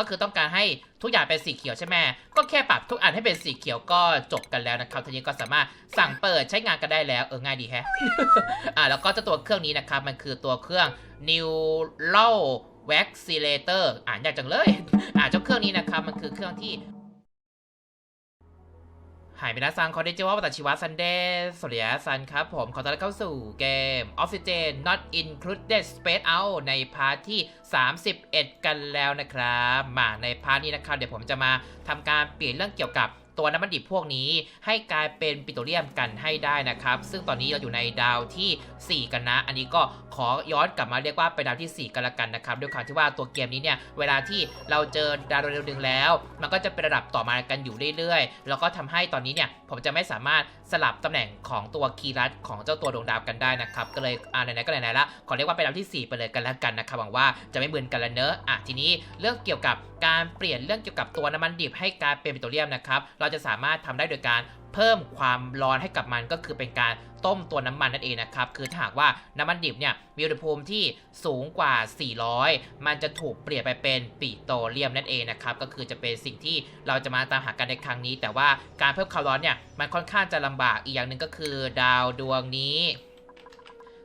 ก็คือต้องการให้ทุกอย่างเป็นสีเขียวใช่ไหมก็แค่ปรับทุกอันให้เป็นสีเขียวก็จบกันแล้วนะครับทีนี้ก็สามารถสั่งเปิดใช้งานกันได้แล้วเออง่ายดีแฮะอ่าแล้วก็เจ้าตัวเครื่องนี้นะครับมันคือตัวเครื่อง Neural Vaccinator อ่านยากจังเลย อ่าเจ้าเครื่องนี้นะครับมันคือเครื่องที่ หายไปนะซังคอนเดจิวะวัตชิวะซันเดย์สวัสดีซันครับผมขอต้อนรับเข้าสู่เกม Oxygen Not Included Space Out ในพาร์ทที่ 31 กันแล้วนะครับ มาในพาร์ทนี้นะครับ เดี๋ยวผมจะมาทำการเปลี่ยนเรื่องเกี่ยวกับ ตัวน้ำมันดิบพวกนี้ให้กลายเป็นปิโตรเลียมกันให้ได้นะครับ ซึ่งตอนนี้เราอยู่ในดาวที่ 4 กันนะ อันนี้ก็ขอย้อนกลับมาเรียกว่าเป็นดาวที่ 4 กันละกันนะครับด้วยความที่ว่าตัวเกมนี้เนี่ยเวลาที่เราเจอดาวดวงหนึ่งแล้ว มันก็จะเป็นระดับต่อมากันอยู่เรื่อยๆ แล้วก็ทำให้ตอนนี้เนี่ยผมจะไม่สามารถสลับตำแหน่งของตัวคีย์ลัดของเจ้าตัวดวงดาวกันได้นะครับก็เลยอ่าไหนๆก็ไหนๆละขอเรียกว่าเป็นดาวที่ 4 ไปเลยกันล้วกันนะครับหวังว่าจะไม่เบือนกันละเนอะอะทีนี้เรื่องเกี่ยวกับ การเปลี่ยนเรื่องเกี่ยวกับตัวน้ำมันดิบให้กลายเป็นปิโตรเลียมนะครับ เราจะสามารถทำได้โดยการเพิ่มความร้อนให้กับมันก็คือเป็นการต้มตัวน้ำมันนั่นเองนะครับ คือถ้าหากว่าน้ำมันดิบเนี่ยมีอุณหภูมิที่สูงกว่า 400 มันจะถูกเปลี่ยนไปเป็นปิโตรเลียมนั่นเองนะครับ ก็คือจะเป็นสิ่งที่เราจะมาตามหากันในครั้งนี้ แต่ว่าการเพิ่มความร้อนเนี่ยมันค่อนข้างจะลำบากอีกอย่างหนึ่งก็คือ ดาวดวงนี้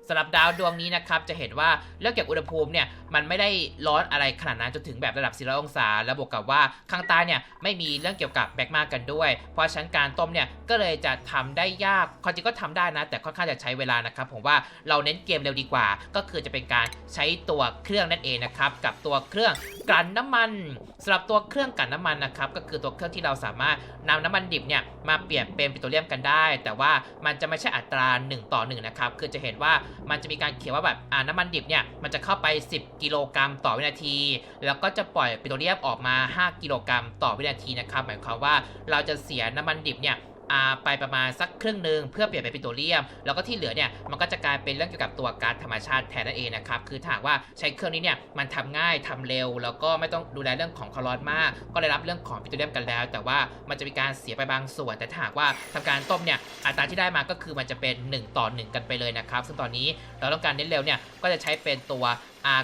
สำหรับดาวดวงนี้นะครับจะเห็นว่าเรื่องเกี่ยวกับอุณหภูมิเนี่ยมันไม่ได้ร้อนอะไรขนาดนั้นจนถึงแบบระดับ400องศา แล้วบวกกับว่าข้างใต้เนี่ยไม่มีเรื่องเกี่ยวกับแบกมากันด้วย เพราะฉะนั้นการต้มเนี่ยก็เลยจะทำได้ยากความจริงก็ทำได้นะ แต่ค่อนข้างจะใช้เวลานะครับผมว่าเราเน้นเกมเร็วดีกว่า ก็คือจะเป็นการใช้ตัวเครื่องนั่นเองนะครับกับตัวเครื่องกลั่นน้ำมันสำหรับตัวเครื่องกลั่นน้ำมันนะครับก็คือตัวเครื่องที่เราสามารถนำน้ำมันดิบเนี่ยมาเปลี่ยนเป็นปิโตรเลียมกันได้ แต่ว่ามันจะไม่ใช่อัตรา 1 ต่อ 1 นะครับคือจะเห็นว่ามันจะมีการเขียนว่าแบบอ่าน้ำมันดิบเนี่ยมันจะเข้าไป 10 กิโลกรัมต่อวินาที แล้วก็จะปล่อยปิโตรเลียมออกมา 5 กิโลกรัมต่อวินาทีนะครับหมายความว่าเราจะเสียน้ำมันดิบเนี่ย ไปประมาณสักครึ่งหนึ่งเพื่อเปลี่ยนเป็นปิโตรเลียม แล้วก็ที่เหลือเนี่ยมันก็จะกลายเป็นเรื่องเกี่ยวกับตัวก๊าซธรรมชาติแทนนั่นเองนะครับคือถ้ากว่าใช้เครื่องนี้เนี่ยมันทำง่ายทำเร็ว แล้วก็ไม่ต้องดูแลเรื่องของคามร้อนมาก ก็ได้รับเรื่องของปิโตรเลียมกันแล้ว แต่ว่ามันจะมีการเสียไปบางส่วน แต่ถ้ากว่าทำการต้มเนี่ยอัตราที่ได้มาก็คือมันจะเป็น 1 ต่อ 1 กันไปเลยนะครับซึ่งตอนนี้เราต้องการเน้นเร็วเนี่ยก็จะใช้เป็นตัว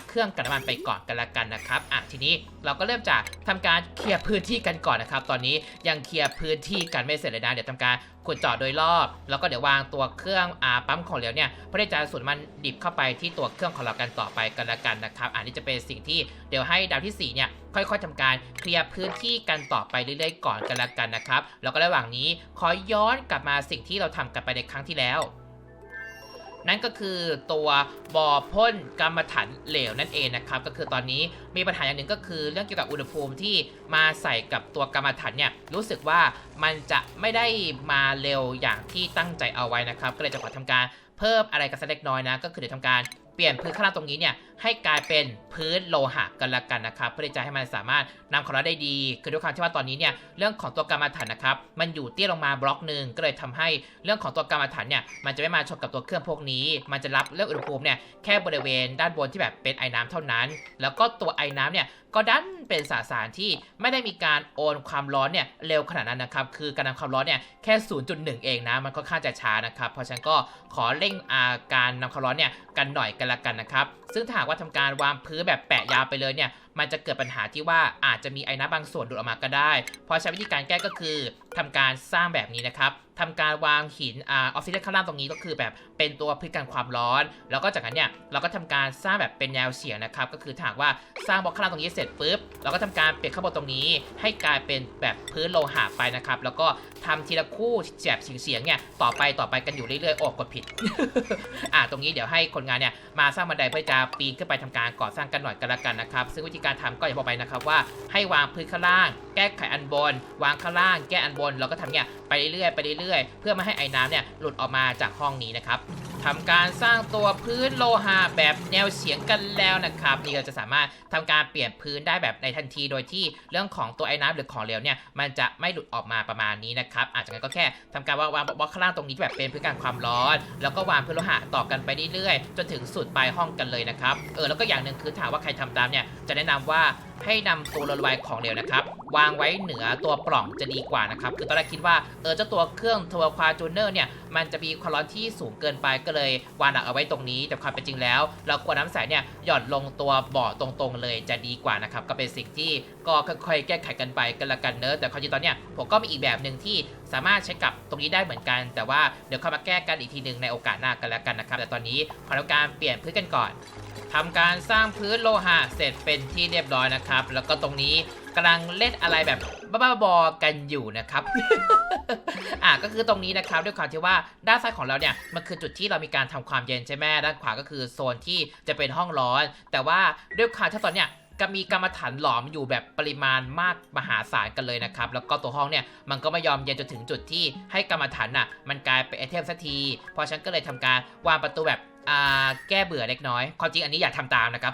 เครื่องกันน้ำมันไปก่อนกันละกันนะครับอะทีนี้เราก็เริ่มจากทำการเคลียร์พื้นที่กันก่อนนะครับ ตอนนี้ยังเคลียร์พื้นที่กันไม่เสร็จเลยนะเดี๋ยวทำการขุดเจาะโดยรอบ แล้วก็เดี๋ยววางตัวเครื่องอาปั๊มของเหลวเนี่ยเพื่อที่จะสูดมันดิบเข้าไปที่ตัวเครื่องของเรากันต่อไปกันละกันนะครับอันนี้จะเป็นสิ่งที่เดี๋ยวให้ดาวที่4เนี่ยค่อยๆทำการเคลียร์พื้นที่กันต่อไปเรื่อยๆก่อนกันละกันนะครับแล้วก็ระหว่างนี้ขอย้อนกลับมาสิ่งที่เราทำกันไปในครั้งที่แล้ว นั่นก็คือตัวบ่อพ่นกรรมฐานเหลวนั่นเองนะครับ ก็คือตอนนี้มีปัญหาอย่างหนึ่งก็คือ เรื่องเกี่ยวกับอุณหภูมิที่มาใส่กับตัวกรรมฐานเนี่ยรู้สึกว่ามันจะไม่ได้มาเร็วอย่างที่ตั้งใจเอาไว้นะครับ ก็เลยจะขอทำการเพิ่มอะไรกันสักเล็กน้อยนะ ก็คือเดี๋ยวทำการเปลี่ยนพื้นข้างล่างตรงนี้เนี่ย ให้กลายเป็นพื้นโลหะกันละกันนะครับ เพื่อที่จะให้มันสามารถนำของเราได้ดี คือด้วยความที่ว่าตอนนี้เนี่ยเรื่องของตัวกรรมฐานนะครับ มันอยู่เตี้ยลงมาบล็อกหนึ่งก็เลยทำให้เรื่องของตัวกรรมฐานเนี่ยมันจะไม่มาชนกับตัวเครื่องพวกนี้ มันจะรับเรื่องอุณหภูมิเนี่ยแค่บริเวณด้านบนที่แบบเป็นไอ้น้ำเท่านั้น แล้วก็ตัวไอ้น้ำเนี่ยก็ดันเป็นสสารที่ไม่ได้มีการโอนความร้อนเนี่ยเร็วขนาดนั้นนะครับ คือการนำความร้อนเนี่ยแค่ 0.1 เองนะ มันก็ค่าจะช้านะครับ เพราะฉะนั้นก็ขอเร่งอาการนำความร้อนเนี่ยกันหน่อยกันละกันนะครับ ซึ่งถ้าหากว่าทำการวางพื้นแบบแปะยาวไปเลยเนี่ยมันจะเกิดปัญหาที่ว่าอาจจะมีไอ้น้ำบางส่วนดูดออกมาก็ได้ เพราะใช้วิธีการแก้ก็คือทำการสร้างแบบนี้นะครับทำการวางหินอ่าออฟฟิศข้างล่างตรงนี้ก็คือแบบเป็นตัวพื้นกันความร้อน แล้วก็จากนั้นเนี่ยเราก็ทำการสร้างแบบเป็นแนวเฉียงนะครับ ก็คือถ้ากว่าสร้างบล็อกข้างล่างตรงนี้เสร็จปุ๊บเราก็ทำการเปลี่ยนข้างบนตรงนี้ ให้กลายเป็นแบบพื้นโลหะไปนะครับ แล้วก็ทำทีละคู่แจบเฉียงๆเนี่ยต่อไปต่อไปกันอยู่เรื่อยๆโอ้กดผิด อ่าตรงนี้เดี๋ยวให้คนงานเนี่ยมาสร้างบันไดเพื่อจะปีนขึ้นไปทำการก่อสร้างกันหน่อยกันละกันนะครับ ซึ่งวิธีการทำก็อย่างบอกไปนะครับว่าให้วางพื้นข้างล่าง แก้ไขอันบน วางข้างล่าง แก้อันบนแล้วก็ทำเนี่ยไปเรื่อยๆไปเรื่อยๆ เพื่อไม่ให้ไอ้น้ำเนี่ยหลุดออกมาจากห้องนี้นะครับทำการสร้างตัวพื้นโลหะแบบแนวเฉียงกันแล้วนะครับ นี่เราจะสามารถทำการเปลี่ยนพื้นได้แบบในทันที โดยที่เรื่องของตัวไอ้น้ำหรือของเหลวเนี่ยมันจะไม่หลุดออกมาประมาณนี้นะครับ อาจจะงั้นก็แค่ทำการวางวางบล็อกข้างล่างตรงนี้แบบเป็นพื้นกันความร้อน แล้วก็วางพื้นโลหะต่อกันไปเรื่อยๆ จนถึงสุดปลายห้องกันเลยนะครับ เออแล้วก็อย่างหนึ่งคือถามว่าใครทำตามเนี่ยจะแนะนำว่าให้นำตัวระบายของเหลวนะครับ วางไว้เหนือตัวปล่องจะดีกว่านะครับ คือตอนแรกคิดว่าเออเจ้าตัวเครื่องทัวร์ควาจูเนอร์เนี่ยมันจะมีความร้อนที่สูงเกินไปก็เลยวางหนักเอาไว้ตรงนี้ แต่ความเป็นจริงแล้ว เราควรน้ำใสเนี่ยหย่อนลงตัวบ่อตรงๆเลยจะดีกว่านะครับก็เป็นสิ่งที่ก็ค่อยๆแก้ไขกันไปกันละกันเนอะแต่ความจริงตอนเนี้ยผมก็มีอีกแบบหนึ่งที่สามารถใช้กับตรงนี้ได้เหมือนกัน แต่ว่าเดี๋ยวเข้ามาแก้กันอีกทีหนึ่งในโอกาสหน้ากันแล้วกันนะครับแต่ตอนนี้ขอทำการเปลี่ยนพื้นกันก่อน ทำการสร้างพื้นโลหะเสร็จเป็นที่เรียบร้อยนะครับ แล้วก็ตรงนี้กำลังเล่นอะไรแบบบ้าๆบอกันอยู่นะครับ อะก็คือตรงนี้นะครับด้วยความที่ว่าด้านซ้ายของเราเนี่ยมันคือจุดที่เรามีการทำความเย็นใช่ไหมด้านขวาก็คือโซนที่จะเป็นห้องร้อน แต่ว่าด้วยความที่ตอนเนี้ยก็มีกรรมฐานหลอมอยู่แบบปริมาณมากมหาศาลกันเลยนะครับ แล้วก็ตัวห้องเนี่ยมันก็ไม่ยอมเย็นจนถึงจุดที่ให้กรรมฐานน่ะมันกลายเป็นไอเทมสักที เพราะฉันก็เลยทำการวางประตูแบบ อ่าแก้เบื่อเล็กน้อยความจริงอันนี้อย่าทำตามนะครับ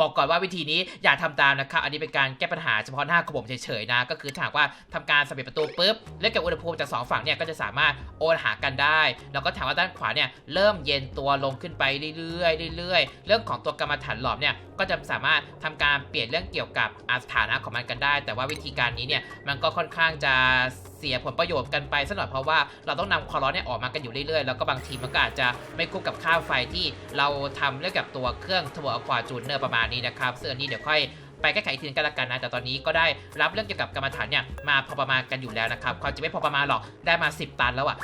บอกก่อนว่าวิธีนี้อย่าทำตามนะครับ อันนี้เป็นการแก้ปัญหาเฉพาะหน้าของผมเฉยๆนะ ก็คือถ้าหากว่าทำการสำเร็จประตูปุ๊บเรื่องเกี่ยวกับอุณหภูมิจากสองฝั่งเนี่ยก็จะสามารถโอนหากันได้ แล้วก็ถามว่าด้านขวาเนี่ยเริ่มเย็นตัวลงขึ้นไปเรื่อยๆเรื่อยๆ เรื่องของตัวกรรมฐานหลอมเนี่ยก็จะสามารถทำการเปลี่ยนเรื่องเกี่ยวกับอสถานะของมันกันได้ แต่ว่าวิธีการนี้เนี่ยมันก็ค่อนข้างจะ สียผลประโยชน์กันไปสักหน่อยเพราะว่าเราต้องนำความร้อนเนี่ยออกมากันอยู่เรื่อยๆ แล้วก็บางทีมันก็อาจจะไม่คุ้มกับค่าไฟที่เราทำเรื่องกับตัวเครื่องทวอควาจูเนอร์ประมาณนี้นะครับซึ่งอันนี้เดี๋ยวค่อย ไปแก้ไขทีนึงกันละกันนะ แต่ตอนนี้ก็ได้รับเรื่องเกี่ยวกับกรรมฐานเนี่ยมาพอประมาณกันอยู่แล้วนะครับความจริงไม่พอประมาณหรอกได้มา 10 ตันแล้วอะ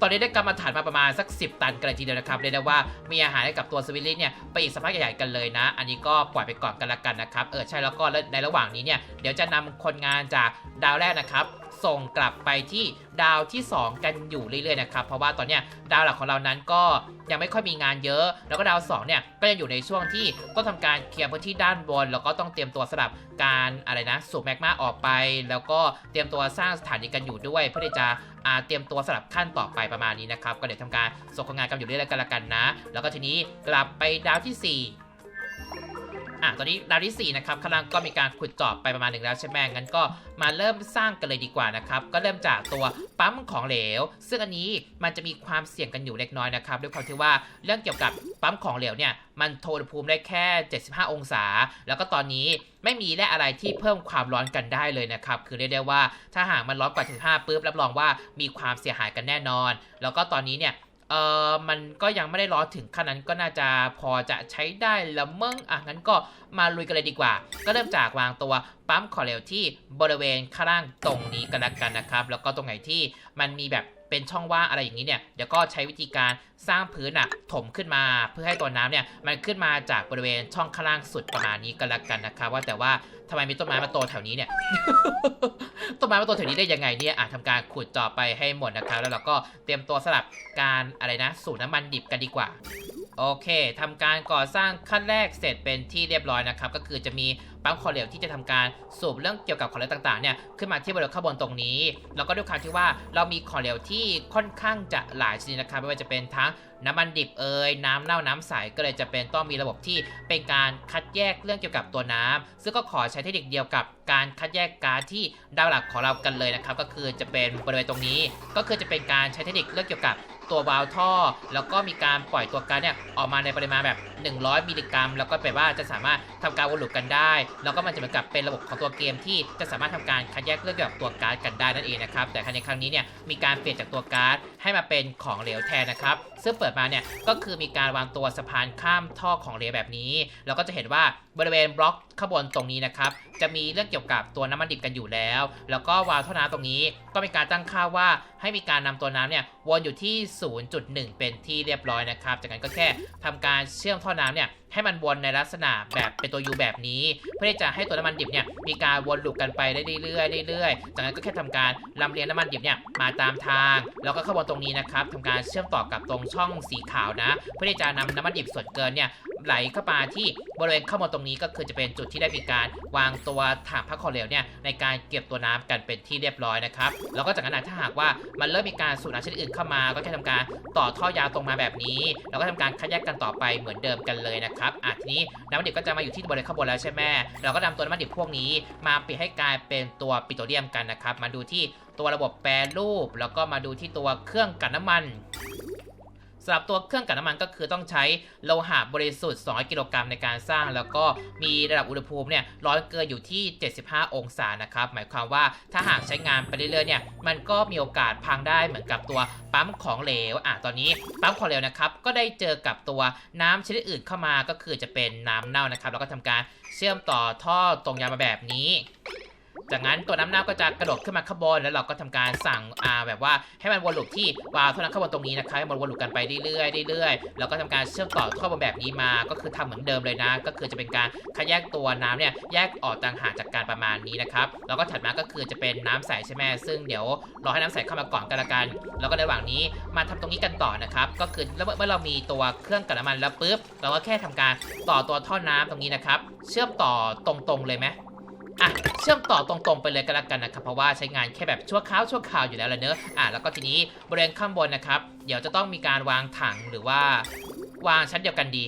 ตอนนี้ได้กรรมฐานมาประมาณสัก 10 ตันกันเลยทีเดียวนะครับเรียกได้ว่ามีอาหารให้กับตัวสวิลลี่เนี่ยไปอีกสักพักใหญ่ๆกันเลยนะ อันนี้ก็ปล่อยไปก่อนกันละกันนะครับเออใช่แล้วก็ในระหว่างนี้เนี่ยเดี๋ยวจะนำคนงานจากดาวแรกนะครับ ส่งกลับไปที่ดาวที่ 2 กันอยู่เรื่อยๆนะครับเพราะว่าตอนเนี้ยดาวหลักของเรานั้นก็ยังไม่ค่อยมีงานเยอะ แล้วก็ดาว2เนี่ยก็ยังอยู่ในช่วงที่ต้องทำการเคลียร์พื้นที่ด้านบน แล้วก็ต้องเตรียมตัวสำหรับการอะไรนะสูบแมกมาออกไป แล้วก็เตรียมตัวสร้างสถานีกันอยู่ด้วย เพื่อที่จะเตรียมตัวสำหรับขั้นต่อไปประมาณนี้นะครับก็เดี๋ยวทำการส่งคนงานกันอยู่เรื่อยๆกันละกันนะ แล้วก็ทีนี้กลับไปดาวที่ 4 อะตอนนี้ดาวที่ 4 นะครับข้างล่างก็มีการขุดเจอบไปประมาณหนึ่งแล้วใช่ไหมงั้นก็มาเริ่มสร้างกันเลยดีกว่านะครับ ก็เริ่มจากตัวปั๊มของเหลว ซึ่งอันนี้มันจะมีความเสี่ยงกันอยู่เล็กน้อยนะครับด้วยความที่ว่าเรื่องเกี่ยวกับปั๊มของเหลวเนี่ยมันโทนภูมิได้แค่ 75 องศา แล้วก็ตอนนี้ไม่มีแร่อะไรที่เพิ่มความร้อนกันได้เลยนะครับ คือเรียกได้ว่าถ้าหากมันร้อนกว่าถึง5ปุ๊บรับรองว่ามีความเสียหายกันแน่นอน แล้วก็ตอนนี้เนี่ย เออมันก็ยังไม่ได้ร้อนถึงขั้นนั้นก็น่าจะพอจะใช้ได้ละมั้งอะงั้นก็มาลุยกันเลยดีกว่า ก็เริ่มจากวางตัวปั๊มคอเรลที่บริเวณข้างล่างตรงนี้กันละกันนะครับ แล้วก็ตรงไหนที่มันมีแบบ เป็นช่องว่างอะไรอย่างนี้เนี่ยเดี๋ยวก็ใช้วิธีการสร้างพื้นอะถมขึ้นมาเพื่อให้ตัวน้ำเนี่ยมันขึ้นมาจากบริเวณช่องข้างล่างสุดประมาณนี้กันละกันนะครับว่าแต่ว่าทำไมมีต้นไม้มาโตแถวนี้เนี่ย ต้นไม้มาโตแถวนี้ได้ยังไงเนี่ยอะทำการขุดเจอไปให้หมดนะครับแล้วเราก็เตรียมตัวสลับการอะไรนะ สูบน้ำมันดิบกันดีกว่าโอเคทำการก่อสร้างขั้นแรกเสร็จเป็นที่เรียบร้อยนะครับ ก็คือจะมีปั๊มคอเหลวที่จะทำการสูบเรื่องเกี่ยวกับขอเหลวต่างๆเนี่ยขึ้นมาที่บริเวณข้างบนตรงนี้ แล้วก็ด้วยความที่ว่าเรามีขอเหลวที่ค่อนข้างจะหลายชนิดนะครับไม่ว่าจะเป็นทั้งน้ำมันดิบเอยน้ำเน่าน้ำใสก็เลยจะเป็นต้องมีระบบที่เป็นการคัดแยกเรื่องเกี่ยวกับตัวน้ำซึ่งก็ขอใช้เทคนิคเดียวกับการคัดแยกก๊าซที่ดาวหลักของเรากันเลยนะครับก็คือจะเป็นบริเวณตรงนี้ ก็คือจะเป็นการใช้เทคนิคเรื่องเกี่ยวกับ ตัววาล์วท่อ แล้วก็มีการปล่อยตัวก๊าซเนี่ยออกมาในปริมาณแบบ 100 มิลลิกรัม แล้วก็แปลว่าจะสามารถทำการวนลูปกันได้ แล้วก็มันจะเหมือนกับเป็นระบบของตัวเกมที่จะสามารถทำการคัดแยกเรื่องเกี่ยวกับตัวก๊าซกันได้นั่นเองนะครับ แต่ในครั้งนี้เนี่ยมีการเปลี่ยนจากตัวก๊าซให้มาเป็นของเหลวแทนนะครับ ซึ่งเปิดมาเนี่ยก็คือมีการวางตัวสะพานข้ามท่อของเหลวแบบนี้เราก็จะเห็นว่าบริเวณบล็อกข้างบนตรงนี้นะครับจะมีเรื่องเกี่ยวกับตัวน้ำมันดิบกันอยู่แล้ว แล้วก็วาล์วท่อน้ำตรงนี้ก็มีการตั้งค่าว่าให้มีการนำตัวน้ำเนี่ยวนอยู่ที่ 0.1 เป็นที่เรียบร้อยนะครับ จากนั้นก็แค่ทำการเชื่อมท่อน้ำเนี่ยให้มันวนในลักษณะแบบเป็นตัว U แบบนี้ เพื่อที่จะให้ตัวน้ำมันดิบเนี่ยมีการวนลูปกันไปได้เรื่อยๆเรื่อยๆ จากนั้นก็แค่ทำการลำเลียงน้ำมันดิบเนี่ยมาตามทาง แล้วก็ข้าบนตรงนี้นะครับทำการเชื่อมต่อกับตรงช่องสีขาวนะ เพื่อที่จะนำน้ำมันดิบส่วนเกินเนี่ยไหลเข้ามาที่บริเวณข้างบนตรงนี้ก็คือจะเป็นจุดที่ได้มีการวางตัวถังพักคอเหลวเนี่ยในการเก็บตัวน้ำกันเป็นที่เรียบร้อยนะครับแล้วก็จากนั้นถ้าหากว่ามันเริ่มมีการสูบน้ำชนิดอื่นเข้ามา ก็แค่ทำการต่อท่อยาวตรงมาแบบนี้ แล้วก็ทำการคัดแยกกันต่อไปเหมือนเดิมกันเลยนะครับอะทีนี้น้ำมันดิบก็จะมาอยู่ที่บริเวณข้างบนแล้วใช่ไหมเราก็นำตัวน้ำมันดิบพวกนี้ มาเปลี่ยนให้กลายเป็นตัวปิโตรเลียมกันนะครับมาดูที่ตัวระบบแปรรูป แล้วก็มาดูที่ตัวเครื่องกลั่นน้ำมันำหรับตัวเครื่องกลั่นน้ำมันก็คือต้องใช้โลหะบริสุทธิ์200กิโลกรัมในการสร้าง แล้วก็มีระดับอุณหภูมิเนี่ยร้อนเกินอยู่ที่ 75 องศานะครับ หมายความว่าถ้าหากใช้งานไปเรื่อยๆเนี่ยมันก็มีโอกาสพังได้เหมือนกับตัวปั๊มของเหลวอะตอนนี้ปั๊มของเหลวนะครับก็ได้เจอกับตัวน้ำชนิดอื่นเข้ามาก็คือจะเป็นน้ำเน่านะครับแล้วก็ทำการเชื่อมต่อท่อตรงยางมาแบบนี้ จากนั้นตัวน้ำเน่าก็จะกระโดดขึ้นมาข้างบนแล้วเราก็ทำการสั่งอ่าแบบว่าให้มันวนลูปที่วาล์วเท่านั้นข้างบนตรงนี้นะครับให้มันวนลูปกันไปเรื่อยๆเรื่อยๆแล้วก็ทำการเชื่อมต่อท่อบนแบบนี้มาก็คือทำเหมือนเดิมเลยนะ ก็คือจะเป็นการคัดแยกตัวน้ำเนี่ยแยกออกต่างหากจากการประมาณนี้นะครับแล้วก็ถัดมาก็คือจะเป็นน้ำใสใช่ไหมซึ่งเดี๋ยวรอให้น้ำใสเข้ามาก่อนกันละกัน แล้วก็ในระหว่างนี้มาทำตรงนี้กันต่อนะครับก็คือเมื่อเรามีตัวเครื่องกันน้ำมันแล้วปุ๊บเราก็แค่ทำการต่อตัวท่อน้ำตรงนี้นะครับเชื่อมต่อตรงๆเลยไหม อะเชื่อมต่อตรงๆไปเลยก็แล้วกันนะครับเพราะว่าใช้งานแค่แบบชั่วคราวชั่วคราวอยู่แล้วละเนอะอะแล้วก็ทีนี้บริเวณข้างบนนะครับเดี๋ยวจะต้องมีการวางถังหรือว่าวางชั้นเดียวกันดี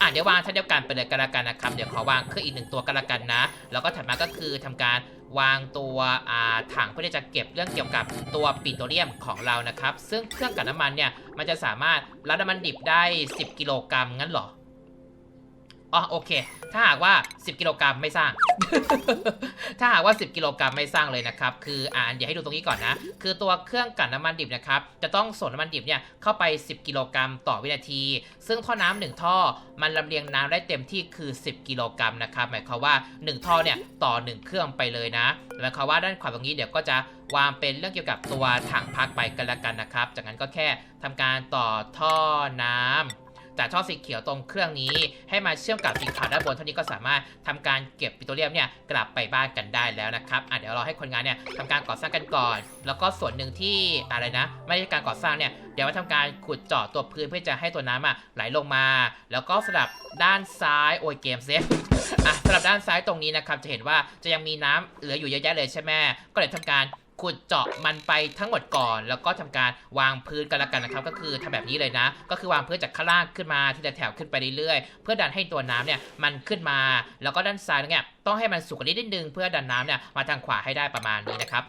อะเดี๋ยววางชั้นเดียวกันไปเลยก็แล้วกันนะครับเดี๋ยวขอวางเครื่องอีกหนึ่งตัวก็แล้วกันนะ แล้วก็ถัดมาก็คือทำการวางตัวอ่าถังเพื่อที่จะเก็บเรื่องเกี่ยวกับตัวปิโตรเลียมของเรานะครับ ซึ่งเครื่องกลั่นน้ำมันเนี่ยมันจะสามารถรับน้ำมันดิบได้ 10 กิโลกรัมงั้นหรอ อ๋อโอเค ถ้าหากว่า 10 กิโลกรัมไม่สร้าง ถ้าหากว่า 10 กิโลกรัมไม่สร้างเลยนะครับ คืออ่านเดี๋ยวให้ดูตรงนี้ก่อนนะ คือตัวเครื่องกลั่นน้ำมันดิบนะครับ จะต้องส่งน้ำมันดิบเนี่ยเข้าไป 10 กิโลกรัมต่อวินาที ซึ่งท่อน้ำหนึ่งท่อ มันลำเลียงน้ำได้เต็มที่คือ 10 กิโลกรัมนะครับ หมายความว่า 1 ท่อเนี่ยต่อ 1 เครื่องไปเลยนะ หมายความว่าด้านขวาตรงนี้เดี๋ยวก็จะวางเป็นเรื่องเกี่ยวกับตัวถังพักไปกันละกันนะครับ จากนั้นก็แค่ทำการต่อท่อน้ำ จากท่อสีเขียวตรงเครื่องนี้ ให้มาเชื่อมกับสีขาวด้านบนเท่านี้ก็สามารถทำการเก็บปิโตรเลียมเนี่ยกลับไปบ้านกันได้แล้วนะครับอะเดี๋ยวเราให้คนงานเนี่ยทำการก่อสร้างกันก่อน แล้วก็ส่วนหนึ่งที่อะไรนะ ไม่ใช่การก่อสร้างเนี่ยเดี๋ยวมาทำการขุดเจาะตัวพื้นเพื่อจะให้ตัวน้ำอะไหลลงมา แล้วก็สลับด้านซ้ายโอ้ยเกมเซฟอะสลับด้านซ้ายตรงนี้นะครับจะเห็นว่าจะยังมีน้ำเหลืออยู่เยอะแยะเลยใช่ไหมก็เลยทำการ ขุดเจาะมันไปทั้งหมดก่อน แล้วก็ทำการวางพื้นกันละกันนะครับ ก็คือทำแบบนี้เลยนะ ก็คือวางพื้นจากข้างล่างขึ้นมาที่ละแถวขึ้นไปเรื่อยๆ เพื่อดันให้ตัวน้ำเนี่ยมันขึ้นมา แล้วก็ด้านซ้ายเนี่ยต้องให้มันสูงกว่านี้นิดนึงเพื่อดันน้ำเนี่ยมาทางขวาให้ได้ประมาณนี้นะครับ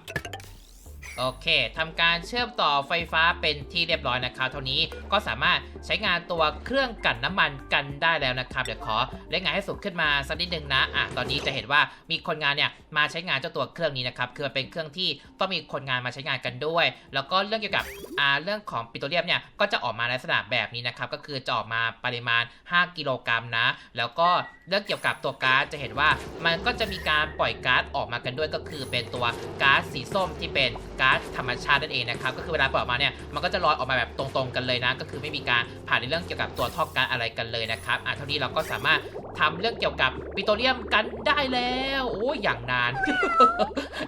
โอเคทำการเชื่อมต่อไฟฟ้าเป็นที่เรียบร้อยนะครับเท่านี้ก็สามารถใช้งานตัวเครื่องกั่นน้ำมันกันได้แล้วนะครับเดี๋ยวขอเล่นงานให้สูงขึ้นมาสักนิดนึงนะอะตอนนี้จะเห็นว่ามีคนงานเนี่ยมาใช้งานเจ้าตัวเครื่องนี้นะครับคือมันเป็นเครื่องที่ต้องมีคนงานมาใช้งานกันด้วย แล้วก็เรื่องเกี่ยวกับอ่าเรื่องของปิโตรเลียมเนี่ยก็จะออกมาในลักษณะแบบนี้นะครับก็คือจะออกมาปริมาณ 5 กิโลกรัมนะ แล้วก็เรื่องเกี่ยวกับตัวก๊าซจะเห็นว่ามันก็จะมีการปล่อยก๊าซออกมากันด้วยก็คือเป็นตัวก๊าซสีส้มที่เป็นก๊าซธรรมชาตินั่นเองนะครับก็คือเวลาปล่อยออกมาเนี่ยมันก็จะลอยออกมาแบบตรงๆกันเลยนะ ก็คือไม่มีการผ่านในเรื่องเกี่ยวกับตัวท่อก๊าซอะไรกันเลยนะครับอะเท่านี้เราก็สามารถทำเรื่องเกี่ยวกับปิโตรเลียมกันได้แล้วโอ้ยอย่างนาน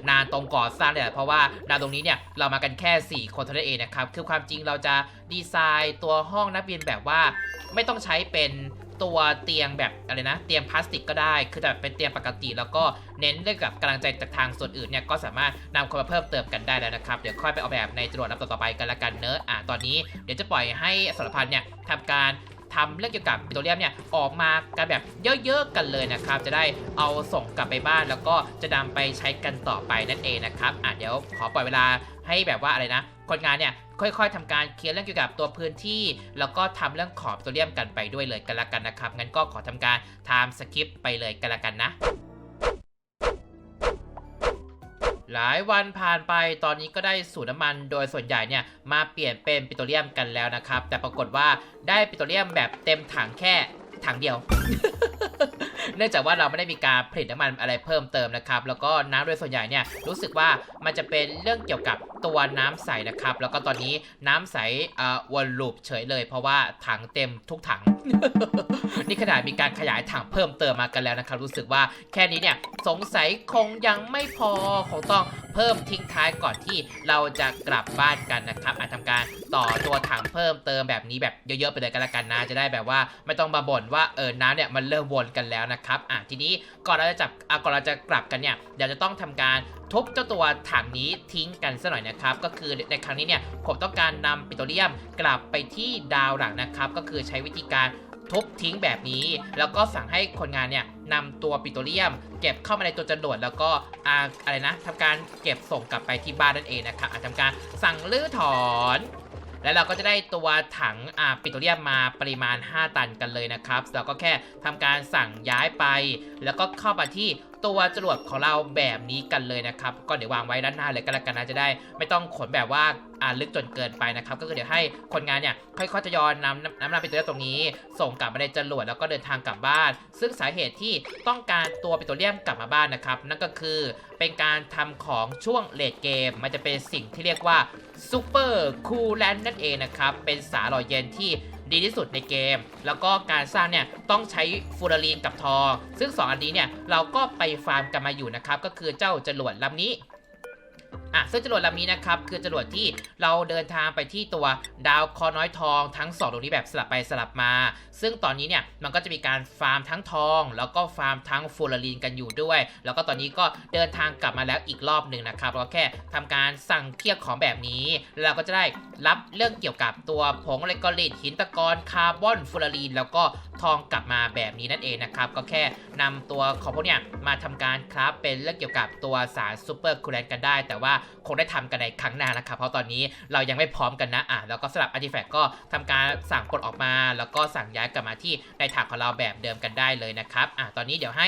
นานตรงก่อสร้างเลยเพราะว่านาตรงนี้เนี่ยเรามากันแค่ 4 คนเท่านั้นเองนะครับคือความจริงเราจะดีไซน์ตัวห้องนักบินแบบว่าไม่ต้องใช้เป็น ตัวเตียงแบบอะไรนะ เตียงพลาสติกก็ได้ คือแบบเป็นเตียงปกติ แล้วก็เน้นเรื่องกับกำลังใจจากทางส่วนอื่นเนี่ยก็สามารถนำคนมาเพิ่มเติมกันได้แล้วนะครับ เดี๋ยวค่อยไปออกแบบในจรวดลำต่อไปกันละกันเนอะอะตอนนี้เดี๋ยวจะปล่อยให้สารพันเนี่ยทำการ ทำเรื่องเกี่ยวกับปิโตรเลียมเนี่ยออกมากันแบบเยอะๆกันเลยนะครับ จะได้เอาส่งกลับไปบ้านแล้วก็จะนำไปใช้กันต่อไปนั่นเองนะครับอะเดี๋ยวขอปล่อยเวลาให้แบบว่าอะไรนะ คนงานเนี่ยค่อยๆทำการเคลียร์เรื่องเกี่ยวกับตัวพื้นที่ แล้วก็ทำเรื่องขอบปิโตรเลียมกันไปด้วยเลยกันละกันนะครับงั้นก็ขอทำการไทม์สคริปไปเลยกันละกันนะ หลายวันผ่านไปตอนนี้ก็ได้สูตรน้ำมันโดยส่วนใหญ่เนี่ยมาเปลี่ยนเป็นปิโตรเลียมกันแล้วนะครับ แต่ปรากฏว่าได้ปิโตรเลียมแบบเต็มถังแค่ถังเดียว เนื่องจากว่าเราไม่ได้มีการผลิตน้ำมันอะไรเพิ่มเติมนะครับ แล้วก็น้ำโดยส่วนใหญ่เนี่ยรู้สึกว่ามันจะเป็นเรื่องเกี่ยวกับตัวน้ำใสนะครับ แล้วก็ตอนนี้น้ำใสเอ่อวนลูปเฉยเลย เพราะว่าถังเต็มทุกถัง นี่ขนาดมีการขยายถังเพิ่มเติมมากันแล้วนะครับ รู้สึกว่าแค่นี้เนี่ยสงสัยคงยังไม่พอคงต้องเพิ่มทิ้งท้ายก่อนที่เราจะกลับบ้านกันนะครับ อาจทำการต่อตัวถังเพิ่มเติมแบบนี้แบบเยอะๆไปเลยกันละกันนะจะได้แบบว่า ไม่ต้องมาบ่นว่าเออน้ำเนี่ยมันเริ่มวนกันแล้วนะครับอะทีนี้ก่อนเราจะจับอะก่อนเราจะกลับกันเนี่ยเดี๋ยวจะต้องทำการทุบเจ้าตัวถังนี้ทิ้งกันซะหน่อยนะครับ ก็คือในครั้งนี้เนี่ยผมต้องการนำปิโตรเลียมกลับไปที่ดาวหลังนะครับ ก็คือใช้วิธีการทุบทิ้งแบบนี้ แล้วก็สั่งให้คนงานเนี่ยนำตัวปิโตรเลียม เก็บเข้ามาในตัวจรวดแล้วก็อ่าอะไรนะทำการเก็บส่งกลับไปที่บ้านนั่นเองนะครับอาจทำการสั่งลื้อถอน และเราก็จะได้ตัวถังอ่าปิโตรเลียมมาปริมาณ 5 ตันกันเลยนะครับ เราก็แค่ทำการสั่งย้ายไป แล้วก็เข้าไปที่ตัวจรวดของเราแบบนี้กันเลยนะครับ ก็เดี๋ยววางไว้ด้านหน้าเลยก็แล้วกันนะจะได้ ไม่ต้องขนแบบว่าอ่าลึกจนเกินไปนะครับ ก็คือเดี๋ยวให้คนงานเนี่ยค่อยๆทยอยนำน้ำน้ำมันปิโตรเลียมตรงนี้ ส่งกลับมาในจรวดแล้วก็เดินทางกลับบ้าน ซึ่งสาเหตุที่ต้องการตัวปิโตรเลียมกลับมาบ้านนะครับ นั่นก็คือเป็นการทำของช่วงเลดเกม มันจะเป็นสิ่งที่เรียกว่าซูเปอร์คูลแลนด์นั่นเองนะครับ เป็นสารหล่อเย็นที่ดีที่สุดในเกม แล้วก็การสร้างเนี่ยต้องใช้ฟูรารีนกับทอง ซึ่งสองอันนี้เนี่ยเราก็ไปฟาร์มกันมาอยู่นะครับ ก็คือเจ้าจรวดลำนี้ อะซึ่งจรวดลำนี้นะครับคือจรวดที่เราเดินทางไปที่ตัวดาวคอน้อยทองทั้งสองตรงนี้แบบสลับไปสลับมา ซึ่งตอนนี้เนี่ยมันก็จะมีการฟาร์มทั้งทอง แล้วก็ฟาร์มทั้งฟูลารีนกันอยู่ด้วย แล้วก็ตอนนี้ก็เดินทางกลับมาแล้วอีกรอบหนึ่งนะครับเราแค่ทำการสั่งเทียบของแบบนี้ เราก็จะได้รับเรื่องเกี่ยวกับตัวผงเลกอลิตหินตะกอนคาร์บอนฟูลารีนแล้วก็ทองกลับมาแบบนี้นั่นเองนะครับก็แค่นำตัวของพวกเนี้ยมาทำการคราฟเป็นเรื่องเกี่ยวกับตัวสารซูเปอร์คูลแลนกันได้ แต่ว่าคงได้ทำกันในครั้งหน้านะครับ เพราะตอนนี้เรายังไม่พร้อมกันนะอะแล้วก็สลับอาร์ติแฟกต์ก็ทำการสั่งปลดออกมา แล้วก็สั่งย้ายกลับมาที่ในถาดของเราแบบเดิมกันได้เลยนะครับอะตอนนี้เดี๋ยวให้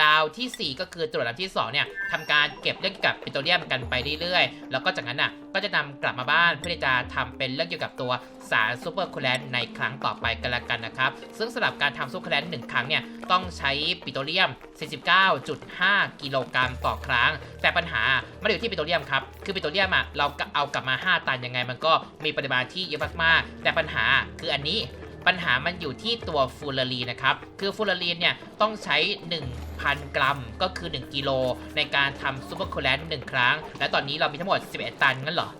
ดาวทีสี่ 4 ก็คือตรวจลำที่2เนี่ยทำการเก็บเรื่องเกี่ยวกับปิโตรเลียมกันไปเรื่อยๆ แล้วก็จากนั้นอะก็จะนำกลับมาบ้านเพื่อที่จะทำเป็นเรื่องเกี่ยวกับตัวสารซูเปอร์คูลแลนในครั้งต่อไปกันละกันนะครับ ซึ่งสำหรับการทำซูเปอร์คูลแลนหนึ่งครั้งเนี่ยต้องใช้ปิโตรเลียม 49.5 กิโลกรัมต่อครั้ง แต่ปัญหาไม่ได้อยู่ที่ปิโตรเลียมครับ คือปิโตรเลียมอะเราเอากลับมา 5 ตันยังไงมันก็มีปริมาณที่เยอะมากๆแต่ปัญหาคืออันนี้ ปัญหามันอยู่ที่ตัวฟูลารีนนะครับ คือฟูลารีนเนี่ยต้องใช้ 1,000 กรัมก็คือ 1 กิโลในการทำซูเปอร์คูลแลนต์1ครั้ง และตอนนี้เรามีทั้งหมด 11 ตันงั้นเหรอ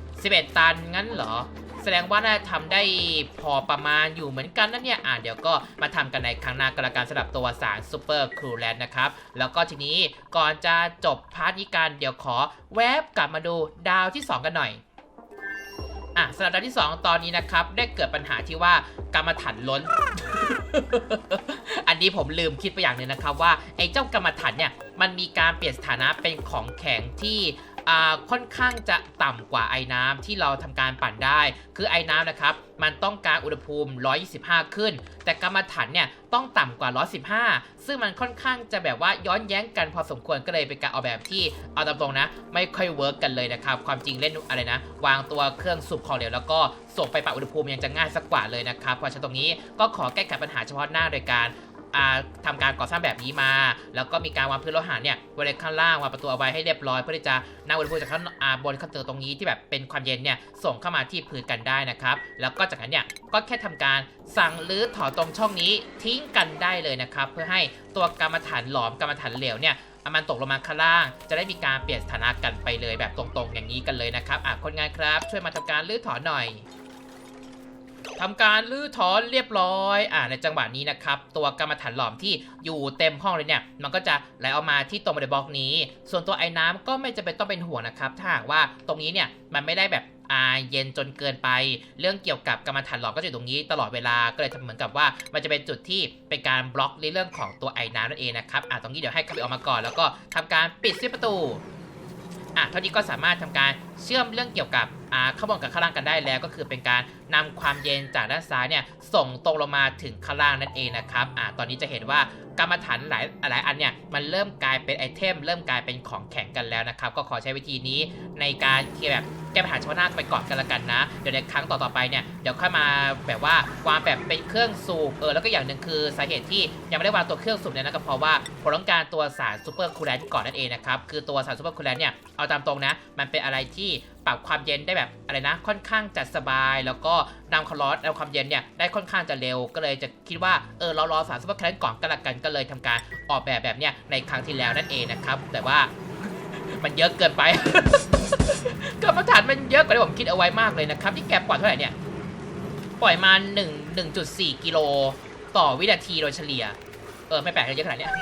11 ตันงั้นเหรอ แสดงว่าน่าจะทำได้พอประมาณอยู่เหมือนกันนะเนี่ย อะเดี๋ยวก็มาทำกันในครั้งหน้ากันละกันสำหรับตัวสารซูเปอร์คูลแลนต์นะครับ แล้วก็ทีนี้ก่อนจะจบพาร์ทนี้กันเดี๋ยวขอแวบกลับมาดูดาวที่ 2 กันหน่อย อะสำหรับดาวที่ 2 ตอนนี้นะครับ ได้เกิดปัญหาที่ว่ากรรมฐานล้น อันนี้ผมลืมคิดไปอย่างหนึ่งนะครับว่าไอ้เจ้ากรรมฐานเนี่ยมันมีการเปลี่ยนสถานะเป็นของแข็งที่ ค่อนข้างจะต่ำกว่าไอ้น้ำที่เราทำการปั่นได้ คือไอ้น้ำนะครับมันต้องการอุณหภูมิ 125 ขึ้น แต่กรรมฐานเนี่ยต้องต่ำกว่า 115 ซึ่งมันค่อนข้างจะแบบว่าย้อนแย้งกันพอสมควรก็เลยเป็นการออกแบบที่เอาตามตรงนะ ไม่ค่อยเวิร์กกันเลยนะครับ ความจริงเล่นอะไรนะ วางตัวเครื่องสูบของเหลวแล้วก็ส่งไปปรับอุณหภูมิยังจะง่ายสักกว่าเลยนะครับเพราะฉะนั้นตรงนี้ก็ขอแก้ไขปัญหาเฉพาะหน้าโดยการ ทำการก่อสร้างแบบนี้มา แล้วก็มีการวางพื้นโลหะเนี่ยไว้ในข้างล่างวางประตูเอาไว้ให้เรียบร้อย เพื่อที่จะนำอุณหภูมิจากข้างบนข้างเตอตรงนี้ที่แบบเป็นความเย็นเนี่ยส่งเข้ามาที่พื้นกันได้นะครับ แล้วก็จากนั้นเนี่ยก็แค่ทำการสั่งหรือถอดตรงช่องนี้ทิ้งกันได้เลยนะครับ เพื่อให้ตัวกรรมฐานหลอมกรรมฐานเหลวเนี่ยอมันตกลงมาข้างล่าง จะได้มีการเปลี่ยนสถานะกันไปเลยแบบตรงๆ อย่างนี้กันเลยนะครับอะคนงานครับ ช่วยมาทำการรื้อถอนหน่อย ทำการลื้อถอนเรียบร้อย อ่าในจังหวะนี้นะครับ ตัวกรรมฐานหลอมที่อยู่เต็มห้องเลยเนี่ย มันก็จะไหลออกมาที่ตรงบันไดบล็อกนี้ ส่วนตัวไอ้น้ำก็ไม่จำเป็นต้องเป็นห่วงนะครับ ถ้าหากว่าตรงนี้เนี่ย มันไม่ได้แบบอ่าเย็นจนเกินไป เรื่องเกี่ยวกับกรรมฐานหลอมก็จะอยู่ตรงนี้ตลอดเวลา ก็เลยทำเหมือนกับว่า มันจะเป็นจุดที่เป็นการบล็อกในเรื่องของตัวไอ้น้ำนั่นเองนะครับ อ่าตรงนี้เดี๋ยวให้เข้าไปออกมาก่อน แล้วก็ทำการปิดซิประตู อะเท่านี้ก็สามารถทำการ เชื่อมเรื่องเกี่ยวกับข้างบนกับข้างล่างกันได้แล้ว ก็คือเป็นการนำความเย็นจากด้านซ้ายเนี่ยส่งตรงลงมาถึงข้างล่างนั่นเองนะครับอตอนนี้จะเห็นว่ากรรมฐานหลายหลายอันเนี่ยมันเริ่มกลายเป็นไอเทม เริ่มกลายเป็นของแข็งกันแล้วนะครับ ก็ขอใช้วิธีนี้ในการเคลียร์แบบแก้ปัญหาเฉพาะหน้าไปก่อนกันละกันนะ เดี๋ยวในครั้งต่อๆไปเนี่ยเดี๋ยวค่อยมาแบบว่าวางแบบเป็นเครื่องสูบเออแล้วก็อย่างหนึ่งคือสาเหตุที่ยังไม่ได้วางตัวเครื่องสูบเนี่ยนะก็เพราะว่าผมต้องการตัวสารซูเปอร์คูลแลนต์ก่อนนั่นเองนะครับคือตัวสารซูเปอร์คูลแลนต์เนี่ยเอาตามตรงนะ มันเป็นอะไรที่ปรับความเย็นได้แบบอะไรนะ ค่อนข้างจะสบาย แล้วก็นำความร้อนและความเย็นเนี่ยได้ค่อนข้างจะเร็ว ก็เลยจะคิดว่าเออเรารอสารซูเปอร์คูลนก่อนก็ล้วกันก็เลยทำการออกแบบแบบเนี้ยในครั้งที่แล้วนั่นเองนะครับ แต่ว่ามันเยอะเกินไปกรรมฐานมันเยอะกว่าที่ผมคิดเอาไว้มากเลยนะครับที่แกปล่อยเท่าไหร่เนี่ยปล่อยมา 1 1.4 กิโลต่อวินาทีโดยเฉลี่ย ออไม่แปลกเลยเยอะขนาดเนี้ย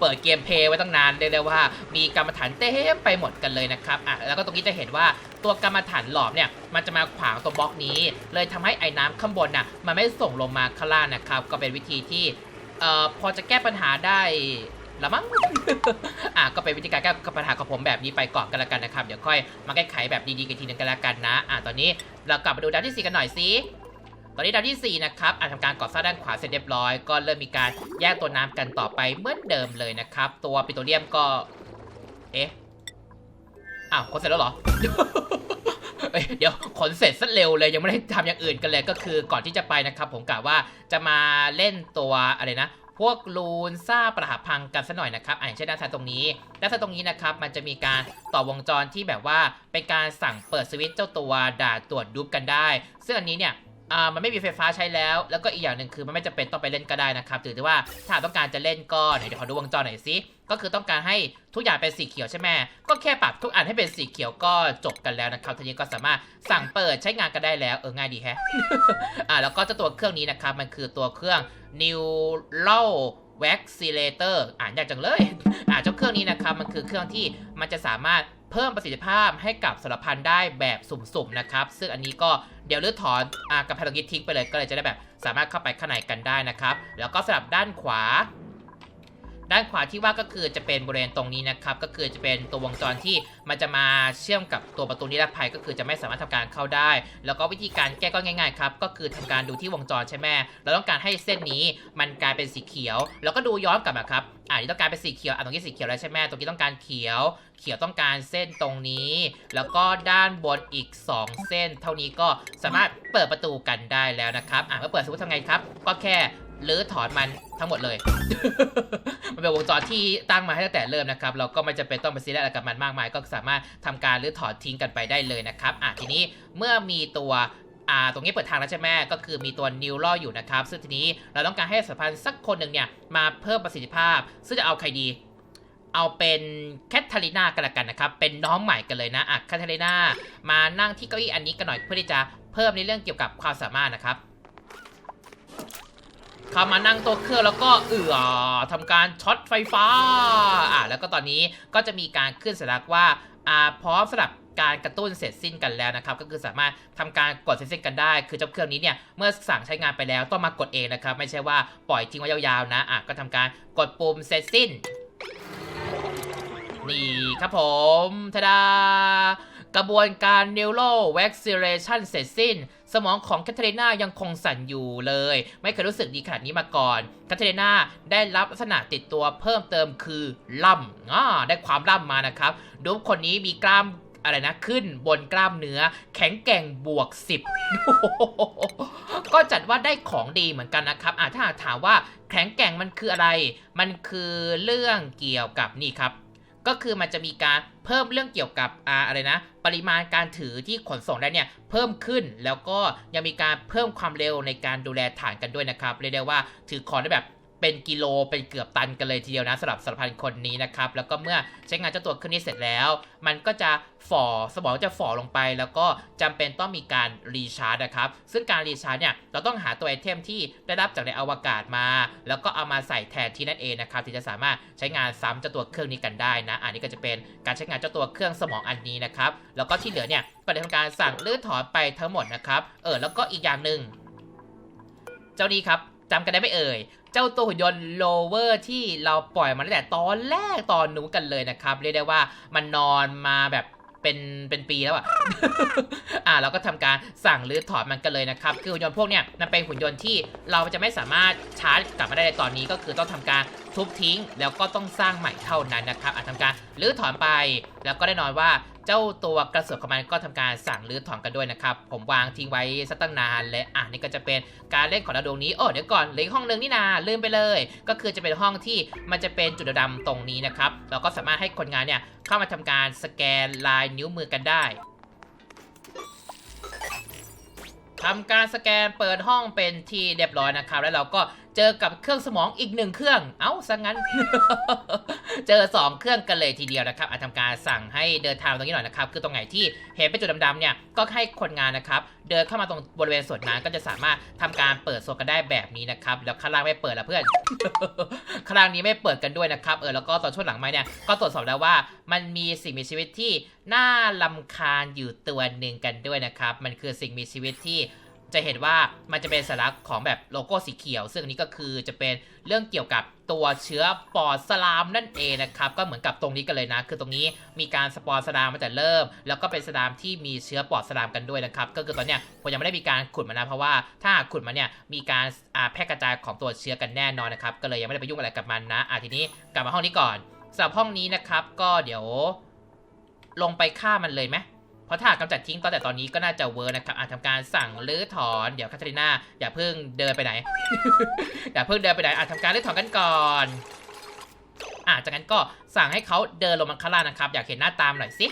เปิดเกมเพย์ไว้ตั้งนานเรียกได้ว่ามีกรรมฐานเต็มไปหมดกันเลยนะครับอะแล้วก็ตรงนี้จะเห็นว่าตัวกรรมฐานหลอมเนี่ยมันจะมาขวางตัวบล็อกนี้ เลยทำให้ไอ้น้ำข้างบนน่ะมันไม่ส่งลงมาข้างล่างนะครับก็เป็นวิธีที่เอ่อพอจะแก้ปัญหาได้ละมั้ง อะก็เป็นวิธีการแก้ปัญหาของผมแบบนี้ไปก่อนกันละกันนะครับ เดี๋ยวค่อยมาแก้ไขแบบดีๆกันทีนึงกันละกันนะ อะตอนนี้เรากลับมาดูดาวที่ 4 กันหน่อยสิ ตอนนี้ดาวที่ 4 นะครับอะทำการก่อสร้างด้านขวาเสร็จเรียบร้อย ก็เริ่มมีการแยกตัวน้ำกันต่อไปเหมือนเดิมเลยนะครับ ตัวปิโตรเลียมก็ เอ๊ะ อ้าวคนเสร็จแล้วเหรอเเดี๋ยวขนเสร็จซะเร็วเลยยังไม่ได้ทำอย่างอื่นกันเลยก็คือก่อนที่จะไปนะครับ ผมกะว่าจะมาเล่นตัวอะไรนะ พวกลูนซ่าประหาพังกันสัหน่อยนะครับอ่าอย่างเช่นด้านซ้ายตรงนี้ด้านซ้ายตรงนี้นะครับ มันจะมีการต่อวงจรที่แบบว่าเป็นการสั่งเปิดสวิตช์เจ้าตัวด่าตรวจดูปกันได้ ซึ่งอันนี้เนี่ย อ่ามันไม่มีไฟฟ้าใช้แล้ว แล้วก็อีกอย่างหนึ่งคือมันไม่จำเป็นต้องไปเล่นก็ได้นะครับถือว่าถ้าต้องการจะเล่นก็ไหนเดี๋ยวขอดูวงจรหน่อยสิก็คือต้องการให้ทุกอย่างเป็นสีเขียวใช่ไหมก็แค่ปรับทุกอันให้เป็นสีเขียวก็จบกันแล้วนะครับทีนี้ก็สามารถสั่งเปิดใช้งานกันได้แล้วเออง่ายดีแฮะอ่าแล้วก็เจ้าตัวเครื่องนี้นะครับมันคือตัวเครื่อง Neural Vaccinator อ่านยากจังเลยอ่าเจ้าเครื่องนี้นะครับมันคือเครื่องที่มันจะสามารถ เพิ่มประสิทธิภาพให้กับสารพันได้แบบสุ่มๆนะครับ ซึ่งอันนี้ก็เดี๋ยวเลือกถอนอกับพลังกิจทิ้งไปเลยก็เลยจะได้แบบสามารถเข้าไปข้างในกันได้นะครับ แล้วก็สำหรับด้านขวา ด้านขวาที่ว่าก็คือจะเป็นบริเวณตรงนี้นะครับ ก็คือจะเป็นตัววงจรที่มันจะมาเชื่อมกับตัวประตูนิรภัยก็คือจะไม่สามารถทำการเข้าได้ แล้วก็วิธีการแก้ก็ง่ายๆครับก็คือทำการดูที่วงจรใช่ไหมเราต้องการให้เส้นนี้มันกลายเป็นสีเขียว แล้วก็ดูย้อนกลับมาครับอ่านี่ต้องการเป็นสีเขียวอะตรงนี้สีเขียวแล้วใช่ไหมตรงนี้ต้องการเขียว เขียวต้องการเส้นตรงนี้ แล้วก็ด้านบนอีก 2 เส้น เท่านี้ก็สามารถเปิดประตูกันได้แล้วนะครับอ่าเมื่อเปิดสมมติทำไงครับ ก็แค่ หรือถอนมันทั้งหมดเลย มันเป็นวงจรที่ตั้งมาให้ตั้งแต่เริ่มนะครับ เราก็ไม่จำเป็นต้องไปซีเรียสอะไรกับมันมากมาย ก็สามารถทำการหรือถอดทิ้งกันไปได้เลยนะครับอะทีนี้เมื่อมีตัวอ่าตรงนี้เปิดทางแล้วใช่ไหมก็คือมีตัวนิวรออยู่นะครับ ซึ่งทีนี้เราต้องการให้สัมพันธ์สักคนหนึ่งเนี่ยมาเพิ่มประสิทธิภาพ ซึ่งจะเอาใครดี เอาเป็นแคทเธอรีนากันละกันนะครับ เป็นน้องใหม่กันเลยนะอะแคทเธอรีนามานั่งที่เก้าอี้อันนี้กันหน่อยเพื่อที่จะเพิ่มในเรื่องเกี่ยวกับความสามารถนะครับ เข้ามานั่งตัวเครื่องแล้วก็เอือทำการช็อตไฟฟ้าอ่าแล้วก็ตอนนี้ก็จะมีการขึ้นสัญลักษณ์ว่าอ่าพร้อมสำหรับการกระตุ้นเสร็จสิ้นกันแล้วนะครับ ก็คือสามารถทำการกดเสร็จสิ้นกันได้ คือเจ้าเครื่องนี้เนี่ย เมื่อสั่งใช้งานไปแล้วต้องมากดเองนะครับ ไม่ใช่ว่าปล่อยทิ้งไว้ยาวๆนะ อะ ก็ทำการกดปุ่มเสร็จสิ้น นี่ครับผมทาดากระบวนการ Neural Vaccination เสร็จสิ้น สมองของแคทเธอรีนายังคงสั่นอยู่เลย ไม่เคยรู้สึกดีขนาดนี้มาก่อนแคทเธอรีนาได้รับลักษณะติดตัวเพิ่มเติมคือล่ำอ่าได้ความล่ำมานะครับดูคนนี้มีกล้ามอะไรนะขึ้นบนกล้ามเนื้อ แข็งแกร่งบวก 10 ก็จัดว่าได้ของดีเหมือนกันนะครับอ่าถ้าถามว่าแข็งแกร่งมันคืออะไร มันคือเรื่องเกี่ยวกับนี่ครับ ก็คือมันจะมีการเพิ่มเรื่องเกี่ยวกับอะไรนะ ปริมาณการถือที่ขนส่งได้เนี่ยเพิ่มขึ้นแล้วก็ยังมีการเพิ่มความเร็วในการดูแลฐานกันด้วยนะครับเรียกได้ว่าถือของได้แบบ เป็นกิโลเป็นเกือบตันกันเลยทีเดียวนะสำหรับสารพันคนนี้นะครับ แล้วก็เมื่อใช้งานเจ้าตัวเครื่องนี้เสร็จแล้ว มันก็จะฝ่อสมองจะฝ่อลงไป แล้วก็จำเป็นต้องมีการรีชาร์จนะครับ ซึ่งการรีชาร์จเนี่ยเราต้องหาตัวไอเทมที่ได้รับจากในอวกาศมา แล้วก็เอามาใส่แทนที่นั่นเองนะครับที่จะสามารถใช้งานซ้ำเจ้าตัวเครื่องนี้กันได้นะ อันนี้ก็จะเป็นการใช้งานเจ้าตัวเครื่องสมองอันนี้นะครับแล้วก็ที่เหลือเนี่ยก็ได้ทำการสั่งลื้อถอนไปทั้งหมดนะครับเออแล้วก็อีกอย่างหนึ่งเจ้านี้ครับ จำกันได้ไหมเอ่ย เจ้าตัวหุ่นยนต์โลเวอร์ที่เราปล่อยมาตั้งแต่ตอนแรกตอนนู้นกันเลยนะครับ เรียกได้ว่ามันนอนมาแบบเป็นเป็นปีแล้วอะอ่าเราก็ทำการสั่งรื้อถอนมันกันเลยนะครับ คือหุ่นยนต์พวกเนี้ยมันเป็นหุ่นยนต์ที่เราจะไม่สามารถชาร์จกลับมาได้ในตอนนี้ก็คือต้องทำการ ทุบทิ้ง แล้วก็ต้องสร้างใหม่เท่านั้นนะครับอาจทำการรื้อถอนไป แล้วก็แน่นอนว่าเจ้าตัวกระสุนของมันก็ทำการสั่งรื้อถอนกันด้วยนะครับ ผมวางทิ้งไว้สักตั้งนานและอะนี่ก็จะเป็นการเล่นของดาดวงนี้โอ้เดี๋ยวก่อนเลืออกห้องนึงนี่นาลืมไปเลย ก็คือจะเป็นห้องที่มันจะเป็นจุดดำตรงนี้นะครับเราก็สามารถให้คนงานเนี่ยเข้ามาทำการสแกนลายนิ้วมือกันได้ทำการสแกนเปิดห้องเป็นที่เรียบร้อยนะครับ แล้วเราก็ เจอกับเครื่องสมองอีกหนึ่งเครื่อง เอ้าซะงั้น เจอ 2 เครื่องกันเลยทีเดียวนะครับอาจทำการสั่งให้เดินทางตรงนี้หน่อยนะครับ คือตรงไหนที่เห็นเป็นจุดดำๆเนี่ย ก็ให้คนงานนะครับ เดินเข้ามาตรงบริเวณส่วนนั้นก็จะสามารถทำการเปิดโซนกันได้แบบนี้นะครับ แล้วข้างล่างไม่เปิดละเพื่อน ข้างล่างนี้ไม่เปิดกันด้วยนะครับ เออ แล้วก็ตอนช่วงหลังไม้เนี่ย ก็ตรวจสอบแล้วว่า มันมีสิ่งมีชีวิตที่น่าลำคาญอยู่ตัวหนึ่งกันด้วยนะครับ มันคือสิ่งมีชีวิตที่ จะเห็นว่ามันจะเป็นสัญลักษณ์ของแบบโลโก้สีเขียว ซึ่งอันนี้ก็คือจะเป็นเรื่องเกี่ยวกับตัวเชื้อปอดสลามนั่นเองนะครับ ก็เหมือนกับตรงนี้กันเลยนะ คือตรงนี้มีการสปอร์สลามมาแต่เริ่ม แล้วก็เป็นสลามที่มีเชื้อปอดสลามกันด้วยนะครับ ก็คือตอนเนี้ยผมยังไม่ได้มีการขุดมานะเพราะว่าถ้าขุดมาเนี่ยมีการแพร่กระจายของตัวเชื้อกันแน่นอนนะครับ ก็เลยยังไม่ได้ไปยุ่งอะไรกับมันนะอะทีนี้กลับมาห้องนี้ก่อนสำหรับห้องนี้นะครับ ก็เดี๋ยว ลงไปฆ่ามันเลยไหม เพราะถ้ากำจัดทิ้งตอนแต่ตอนนี้ก็น่าจะเวิร์นะครับอาจทำการสั่งรื้อถอนเดี๋ยวคาทาริน่าอย่าเพิ่งเดินไปไหน อย่าเพิ่งเดินไปไหนอาจทำการรื้อถอนกันก่อนอะจากนั้นก็สั่งให้เขาเดินลงมาข้างล่างนะครับ อยากเห็นหน้าตามหน่อยสิ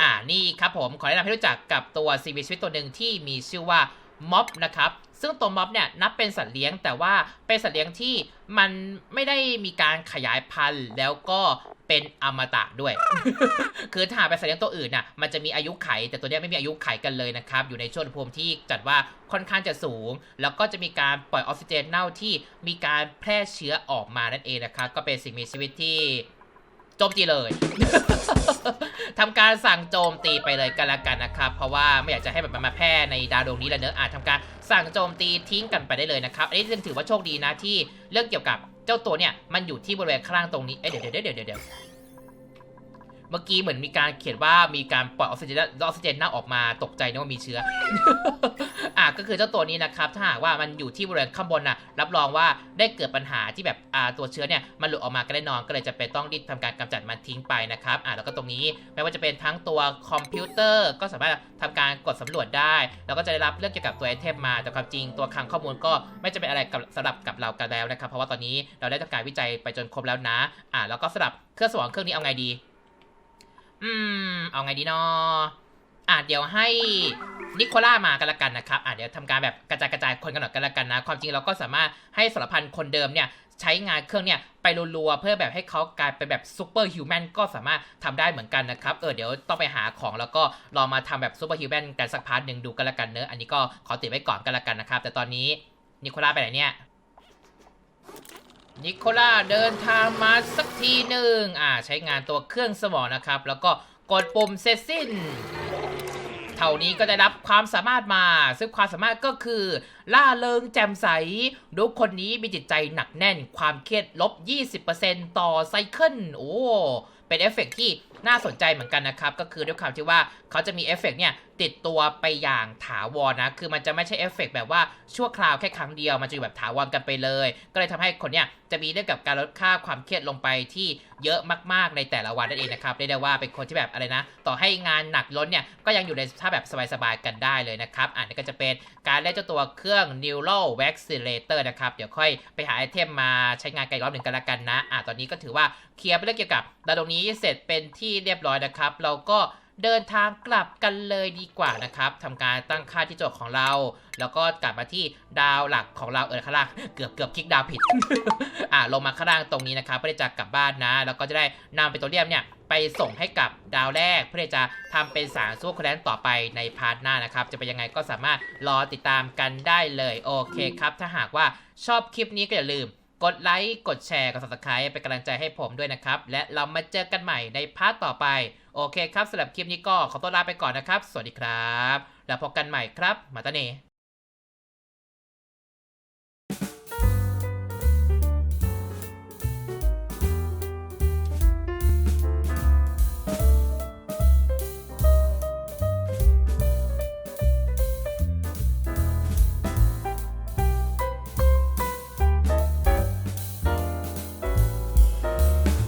อ่านี่ครับผมขอแนะนำให้รู้จักกับตัวซีวีชีวิตตัวหนึ่งที่มีชื่อว่าม็อบนะครับซึ่งตัวม็อบเนี่ยนับเป็นสัตว์เลี้ยงแต่ว่าเป็นสัตว์เลี้ยงที่มันไม่ได้มีการขยายพันธุ์ แล้วก็ เป็นอมตะด้วย คือถ้าหากเป็นสัตว์เลี้ยงตัวอื่นน่ะ มันจะมีอายุไข แต่ตัวเนี้ยไม่มีอายุไขกันเลยนะครับ อยู่ในช่วงอุณหภูมิที่จัดว่าค่อนข้างจะสูง แล้วก็จะมีการปล่อยออกซิเจนเน่าที่มีการแพร่เชื้อออกมานั่นเองนะครับ ก็เป็นสิ่งมีชีวิตที่โจมตีเลยทำการสั่งโจมตีไปเลยกันละกันนะครับ เพราะว่าไม่อยากจะให้แบบมันมาแพร่ในดาวดวงนี้แล้วเนอะอาจทำการสั่งโจมตีทิ้งกันไปได้เลยนะครับ อันนี้จึงถือว่าโชคดีนะที่เรื่องเกี่ยวกับ เจ้าตัวเนี่ยมันอยู่ที่บริเวณข้างล่างตรงนี้เอ้ยเดี๋ยวเดี๋ยวเดี๋ยวเดี๋ยว เมื่อกี้เหมือนมีการเขียนว่ามีการปล่อยออกซิเจนออกซิเจนน่าออกมาตกใจนึกว่ามีเชื้อ อะก็คือเจ้าตัวนี้นะครับ ถ้าหากว่ามันอยู่ที่บริเวณข้างบนนะรับรองว่าได้เกิดปัญหาที่แบบอ่าตัวเชื้อเนี่ยมันหลุดออกมาก็ได้นอนก็เลยจะเป็นต้องรีบทำการกำจัดมันทิ้งไปนะครับอ่าแล้วก็ตรงนี้ไม่ว่าจะเป็นทั้งตัวคอมพิวเตอร์ก็สามารถทำการกดสำรวจได้ แล้วก็จะได้รับเรื่องเกี่ยวกับตัวไอเทมมาแต่ความจริงตัวคลังข้อมูลก็ไม่จะเป็นอะไรกับสำหรับกับเรากันแล้วนะครับ เพราะว่าตอนนี้เราได้ทำการวิจัยไปจนครบแล้วนะอ่าแล้วก็สำหรับเครื่องสมองเครื่องนี้เอาไงดี อืม เอาไงดีเนาะอะเดี๋ยวให้นิโคล่ามากันละกันนะครับ อะเดี๋ยวทำการแบบกระจายกระจายคนกันหน่อยกันละกันนะ ความจริงเราก็สามารถให้สารพันคนเดิมเนี่ยใช้งานเครื่องเนี่ยไปรัวๆเพื่อแบบให้เขากลายเป็นแบบซูเปอร์ฮิวแมนก็สามารถทำได้เหมือนกันนะครับ เออเดี๋ยวต้องไปหาของแล้วก็ลองมาทำแบบซูเปอร์ฮิวแมนกันสักพาร์ทหนึ่งดูกันละกันเนอะอันนี้ก็ขอติดไว้ก่อนกันละกันนะครับ แต่ตอนนี้นิโคล่าไปไหนเนี่ย นิโคล่าเดินทางมาสักทีหนึ่งอ่าใช้งานตัวเครื่องสมองนะครับ แล้วก็กดปุ่มเสร็จสิ้น เท่านี้ก็ได้รับความสามารถมา ซึ่งความสามารถก็คือ ล่าเริงแจ่มใสดูคนนี้มีจิตใจหนักแน่นความเครียดลบ 20%ต่อไซเคิลโอ้ เป็นเอฟเฟกต์ที่ น่าสนใจเหมือนกันนะครับ ก็คือด้วยความที่ว่าเขาจะมีเอฟเฟกต์เนี่ยติดตัวไปอย่างถาวรนะ คือมันจะไม่ใช่เอฟเฟกต์แบบว่าชั่วคราวแค่ครั้งเดียว มันจะอยู่แบบถาวรกันไปเลย ก็เลยทำให้คนเนี่ยจะมีเรื่องกับการลดค่าความเครียดลงไปที่เยอะมากๆในแต่ละวันนั่นเองนะครับเรียกได้ว่าเป็นคนที่แบบอะไรนะ ต่อให้งานหนักล้นเนี่ยก็ยังอยู่ในสภาพแบบสบายๆกันได้เลยนะครับอ่านี่ก็จะเป็นการเล่นเจ้าตัวเครื่อง Neural Vaccinator นะครับเดี๋ยวค่อยไปหาไอเทมมาใช้งานกันอีกรอบหนึ่งกันละกันนะอ่าตอนนี้ก็ถือว่าเคลียร์ไปเรื่องเกี่ยวกับดาวดวงนี้เสร็จเป็นที่เรียบร้อยนะครับ เราก็เดินทางกลับกันเลยดีกว่านะครับทำการตั้งค่าที่โจทย์ของเรา แล้วก็กลับมาที่ดาวหลักของเราเออข้างล่างเกือบเกือบคลิกดาวผิด อ่าลงมาข้างล่างตรงนี้นะครับเพื่อจะกลับบ้านนะ แล้วก็จะได้นำเปโตรเลียมเนี่ยไปส่งให้กับดาวแรก เพื่อจะทำเป็นสารสู้คะแนนต่อไปในพาร์ทหน้านะครับ จะเป็นยังไงก็สามารถรอติดตามกันได้เลย โอเคครับ ถ้าหากว่าชอบคลิปนี้ก็อย่าลืม กดไลค์กดแชร์กด subscribe เป็นกำลังใจให้ผมด้วยนะครับ และเรามาเจอกันใหม่ในพาร์ทต่อไป โอเคครับสำหรับคลิปนี้ก็ขอตัวลาไปก่อนนะครับ สวัสดีครับ แล้วพบกันใหม่ครับ มาตาเน